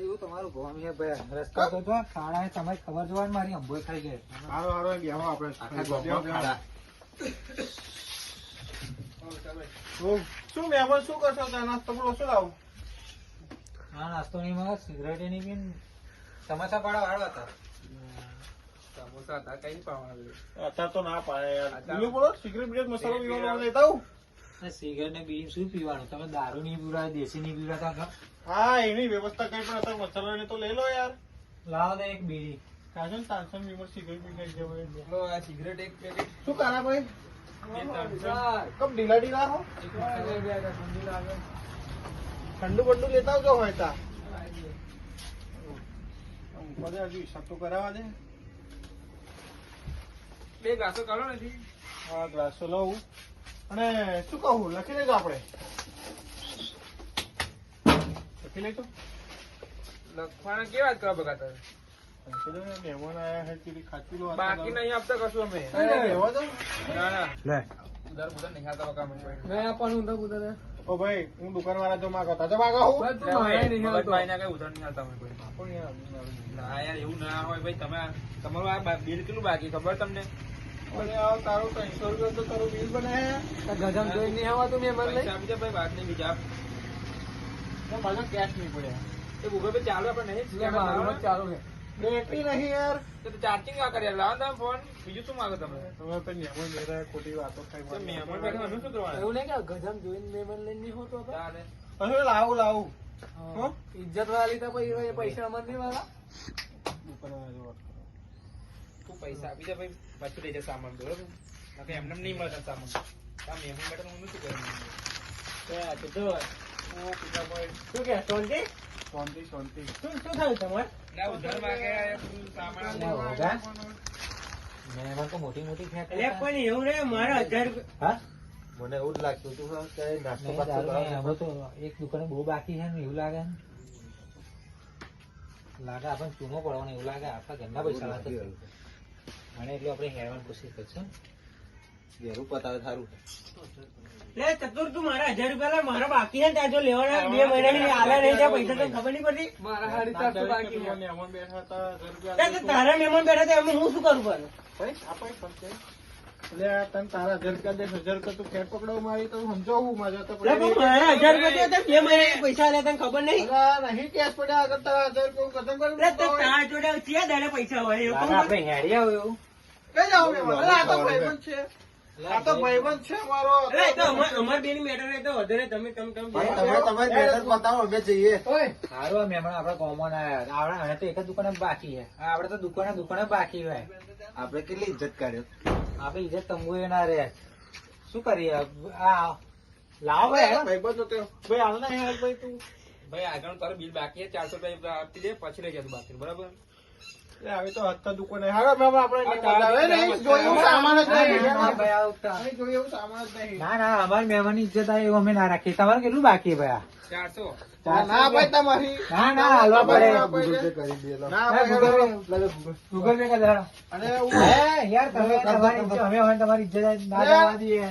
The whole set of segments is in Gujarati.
જેવું તમારું? ગોમ છે ભાઈ રસ્તા તો જો ખાડા તમારી ખબર જોવા મારી અંબોય ખાઈ ગઈ. હારો હારો બેહો આપણે. આખા ગામમાં ખાડા. શું મહેમાન શું કરશો? નાસ્તો બોલો શું લાવું? આ નાસ્તો નહીં મળે સિગરેટ નહીં બી સમોસા પાડા વાળો હતા. સમોસા હતા કઈ પાવાના અત્યારે તો ના પાડે યાર. બોલો સિગરેટ બિગરેટ મસાલો પીવાનો લેતા આવું. આ સિગરેટ ને બીડી શું પીવાનું? તમે દારૂ નહીં પીવડા દેશી નહીં પીવડાતા હા એની વ્યવસ્થા કઈ પણ અત્યારે એને તો લઈ લો યાર. લાવો તો એક બીડી. કાજલ તાનસન બીમર સિગરેટ બિગરેટ જવું લો આ સિગરેટ એક પેકેટ. શું કરા ભાઈ? કમ ઢીલા ઢીલા હો ઠંડુ બંડુ લેતા આવજો હોય તા પડે હજુ હિસાબ તો કરાવવા દે. બે ગ્લાસો કરો નથી હા ગ્લાસો લઉં. અને શું કહું લખી લેજો આપણે. લખી લેજો. લખવાના કેવા જ કરવા બગા તારે ને મહેમાન આયા હે પેલી ખાચી લો બાકી નહીં આપતા કશું અમે. રહેવા દો. ના ના. લે. ઉધાર ઉધાર નહીં ખાતા બગા અમે મેં આપવાનું ઊંધા કૂતરા ઓ ભાઈ હું દુકાન વાળા જો માગો તા માગો હું? ભાઈ ના કઈ ઉધાર નહીં હાલતા અમે કોઈ ના યાર એવું ના હોય ભાઈ. તમે તમારું આ બા- બિલ કેટલું બાકી? ખબર તમને? અને આ તારું ત્રણસો રૂપિયા તો તારું બિલ બનાયા ગજામ જોઈ નહીં આવતું મેં મને પૈસા આપી દે ભાઈ વાત નહીં બીજા તો કેશ નહીં પડે. એ ગૂગલ પે ચાલુ આપણે નહીં એટલે મારું જ ચાલુ છે. બેટરી નહીં યાર. તો ચાર્જિંગ આ કરી લાવો તમે ફોન બીજું શું માંગો તમે? તમે તો મહેમાન મેરા ખોટી વાતો થાય મહેમાન બેઠા શું કરવાના? એવું નહીં કે ગજામ જોઈને મેં મને લઈને નહીં હોતો તારે. હવે લાવું લાવું. હા. ઇજ્જત વાળી તો પછી એ પૈસા અમર નહીં વાળા. તું પૈસા આપી દે ભાઈ પછી લઈ સામાન બરોબર નકર એમને નહીં મળતા સામાન આ મહેમાન બેઠા હું શું કરું શું કે શાંતિ શાંતિ શાંતિ શું શું થયું તમારે ના ઉધાર માગે સામાન મહેમાન તો મોટી મોટી ફેંક પણ એવું રે મારા હજાર હા મને એવું જ લાગતું હતું કે નાસ્તો. હમણાં તો એક દુકાને બહુ બાકી છે ને એવું લાગે ને લાગે આપણને ચૂનો પડવાનો એવું લાગે આપણા ઘરના પૈસા લાગે અને એટલે આપણે હેરવાની કોશિશ કરશું. ઘેરું પતાવે સારું. લે ચતુર તું મારા હજાર રૂપિયા લે મારા બાકી છે ને ત્યાં જો લેવાના બે મહિનાની આલા નહીં છે પૈસા તો ખબર નહીં પડતી. મારા હાડી તારે બાકી મહેમાન બેઠા હતા તારા મહેમાન બેઠા હતા એમાં હું શું કરું પણ? આપણે પડશે એટલે તારા હજાર દે હજાર તું ખેર પકડાવ મારી તો સમજો હું તો મારા હજાર રૂપિયા તો બે મહિનાના પૈસા આલ્યા તને ખબર નહીં? નહીં કેશ પડ્યા આગળ તારા હજાર રૂપિયા ખતમ કરી તો તારા જોડે ક્યાં દાડે પૈસા હોય એવું લાગે કહું આપણે હેડી આવું એવું. કઈ જાઓ આ તો ભાઈબંધ છે. આ તો ભાઈબંધ છે મારો. અરે એ તો અમાર અમાર મેટર એ તો વધારે તમે તમે તમે તમારે તમે બતાવો અમે જઈએ. સારું આ મહેમાન આપડે કોમન આવ્યા. આપડે હવે તો એક જ દુકાને બાકી છે. આપડે આપણે તો દુકાને દુકાને બાકી હોય. આપડે કેટલી ઇજ્જત કાઢ્યો આપણે ઇજ્જત તંબુ એ ના રહે. શું કરીએ? આ લાવો ભાઈ ભાઈબંધ તો ભાઈ આવ ના ભાઈ તું. ભાઈ આગળ તારું બિલ બાકી છે ચારસો રૂપિયા આપી દે પછી લઈ જતું બાકી બરાબર? હવે તો હત્તા આ નહીં નહીં. જોયું સામાન જ નહીં. ભાઈ આવતા. નહીં જોયું સામાન જ નહીં. ના ના અમારી મહેમાન ઇજ્જત આવે એવું અમે ના રાખીએ. તમારે કેટલું બાકી ભાઈ? ચારસો. ના, ભાઈ તમારી ના ના હાલવા પડે. ગૂગલ પે કરી. અને યાર તમે તમારી ઇજ્જત અમે હવે તમારી ઇજ્જત ના જવા દઈએ.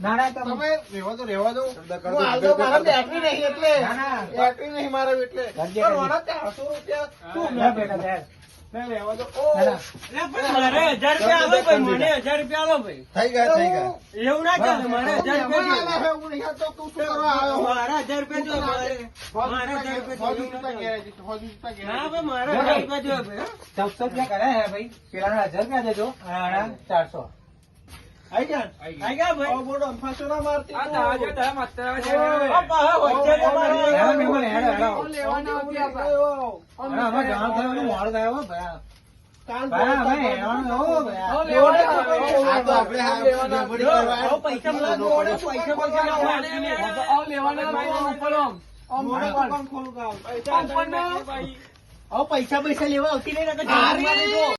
ના ના તમે રહેવા દો રહેવા દો. હું દો, હાલ ગૂગલ તો પે મારા. બેટરી નહીં એટલે. ના, ના. બેટરી નહીં મારા એટલે ચારસો રૂપિયા શું ના બેટા હજાર રૂપિયા આલા હે, ભાઈ પેલા હજાર રૂપિયા દેજો ચારસો પૈસા પૈસા લેવા આવતી નહીં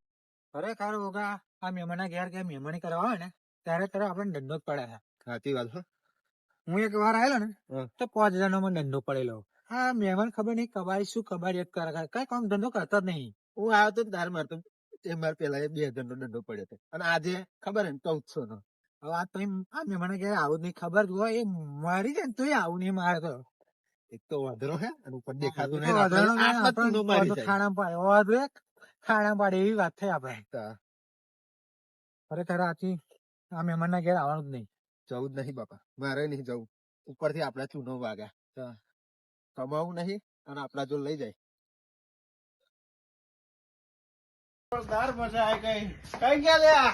ખરેખર હોગા આ મહેમાનના ઘેર ગયા મહેમાની કરવા આવે ને ત્યારે ત્યારે આપણે ધંધો જ પડ્યા સાચી વાત હું. એક વાર આવેલો ને તો પાંચ હજાર નો મને ધંધો પડેલો. હા મહેમાન ખબર નહીં કબાડી શું કબાડી કરે કઈ કામ ધંધો કરતો જ નહીં. હું આવ્યો તો તાર મારતો એ મારે પેલા બે હજાર નો દંડો પડ્યો હતો. અને આજે ખબર ને ચૌદસો નો હવે આ તો એમ- આ મહેમાન ઘેર આવું નહીં ખબર હોય. એ મારી જાય ને તોય આવું નહીં મારે તો. એક તો વાંધરો હે અને ઉપર દેખાતું નહીં. ખાણા પાડે. વાંધો ખાણા પાડે એવી વાત થઈ આપણે. તા, ખરેખર આથી આ મહેમાન ના ઘેર આવવાનું જ નહીં. જવું જ નહીં બાપા. મારે નહીં જવું. ઉપરથી આપડા ચૂનો વાગ્યા. કમાવું નહીં અને આપડા જો લઈ જાય. જોરદાર મજા આવી ગઈ. કઈ ગયા લ્યા?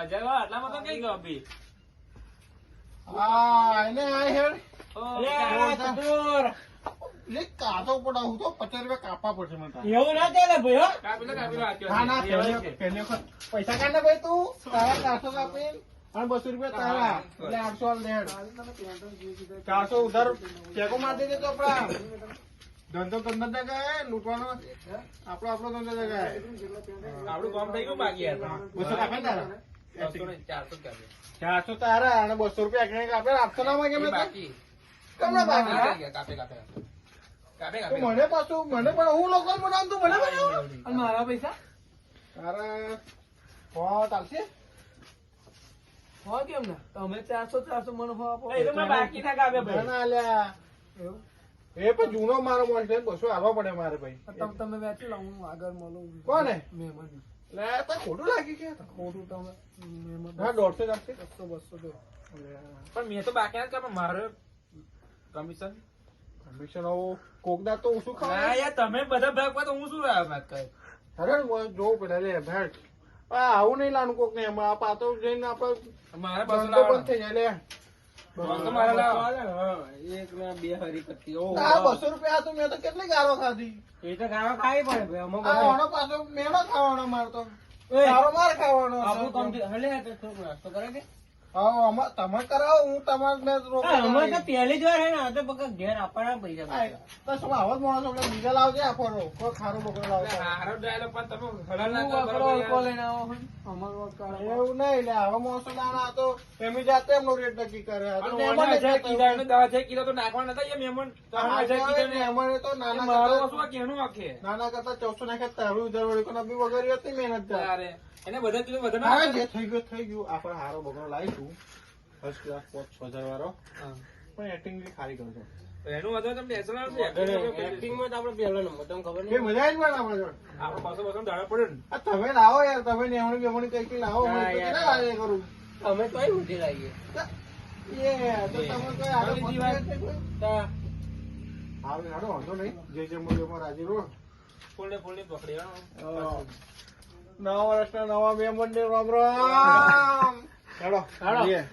અજય આટલામાં તો કઈ ગયો અભી? હા એને આ હેડ. ઓ, અરે, આ ચતુર. લે કાતો પડાવું તો પચાસ રૂપિયા કાપવા પડશે મને એવું ના ચાલે ભાઈ હો કાપી લો, કાપી લો, આપ્યો ના ના પહેલી વખત પૈસા કાઢ ને ભાઈ તું. તારા ચારસો કાપી અને બસો રૂપિયા તારા. એટલે આઠસો હાલ દે ચારસો ઉધાર ચેકો માર દેજે તો આપડા ધંધો ધંધો જગાય લૂંટવાનો. આપડો આપડો ધંધો જગાય આપડું કામ થઈ ગયું બાકી બસો કાપે ને તારા? ચારસો ચારસો તારા અને બસો રૂપિયા આપે કાપે. આપતો ના માગે બાકી. કમણા બાકી કાપે, કાપે, કાપે. કાપે, કાપે. મને પાછું મને પણ હું લોકલ બનાવું તું મને પણ અને મારા પૈસા? તારા હો ચાલશે? હો કેમ ના? તમે ચારસો ચારસો મને હો આપો. એ તો બાકી ના કાપે ભાઈ. ના લ્યા. એ પણ જૂનો મારો મોલ છે બસો હાલવા પડે મારે ભાઈ. તમે તમે વેચી લો હું આગળ મળું. કોને? મહેમાન. લે તો ખોટું લાગી કે? ખોટું તમે મહેમાન હા દોઢસો જ બસો બસો દો. પણ મેં તો બાકી ના કાપ્યા. મારે કમિશન? કમિશન આવું. કોકદા તો ના ખાવા યાર તમે બધા ભાગ તો હું શું રહ્યા વાત કરે? અરે પેલા લે ભેટ આ આવું નહીં લાનું કોક ને એમાં આ પાતો જઈને આપડે મારા બસો ધંધો બંધ થઈ જાય લે. બસો મારે લાવવાનો. એક ના બે હરી કરતી. ઓ આ બસો રૂપિયા તો મેં તો કેટલી ગારો ખાધી? એ તો ગાવા ખાવી પડે ભાઈ પાછો મેળો ખાવાનો મારતો તો. કરે માર ખાવાનો કરે હા અમાર તમે કરાવો હું તમારે મેં રોકડો હા, તો પહેલી જ વાર હે ને આ તો બકા ઘેર આપવાના પૈસા તો શું આવો જ માણસ બીજા લાવજે કોઈ ખારું બકરો પણ તમે કરો. લઈને આવો અમારો એવું નહીં લે આવા માણસો નાના તો એમની જાતે એમનો રેટ નક્કી કરે આ તો અને મહેમાન ઓને જ હજાર કહેતા કીધા હોય. એમને દસ હજાર કીધા તો નાખવાના હતા, એ મહેમાન. અમારે તો નાના મારો કેનું આખે? નાના કરતા ચૌદસો નાખ્યા તારું જરૂર વળી બી વગર હતી મહેનત. તારે. એને બધા કીધું બધા જે થઈ ગયું થઈ ગયું આપણે હારો બગડો લાવીશું ફર્સ્ટ ક્લાસ પાંચ છ. હજાર વાળો પણ એક્ટિંગ બી ખારી કરજો એનું વધારે તમને બેસણ આવશે. એક્ટિંગમાં તો આપણે પહેલો નંબર. તમને ખબર નહીં? મજા આવી પણ આપણે આપણે બસો બસો દાડા પડે ને. તમે લાવો યાર તમે નેવણી બેવણી કઈ કઈ લાવો મને તો યાર. કેટલા લાગે કરું? અમે તોય ઊંધી લાગીએ એ તો તમે આગળ વાત. વાંધો નહીં. જે જે મૂલ્યમાં રાજી રહો. ફૂલને ફૂલની પકડી હા. નવા વર્ષના નવા મહેમાન ને રામ રામ. હેડો હેડો. મળીએ.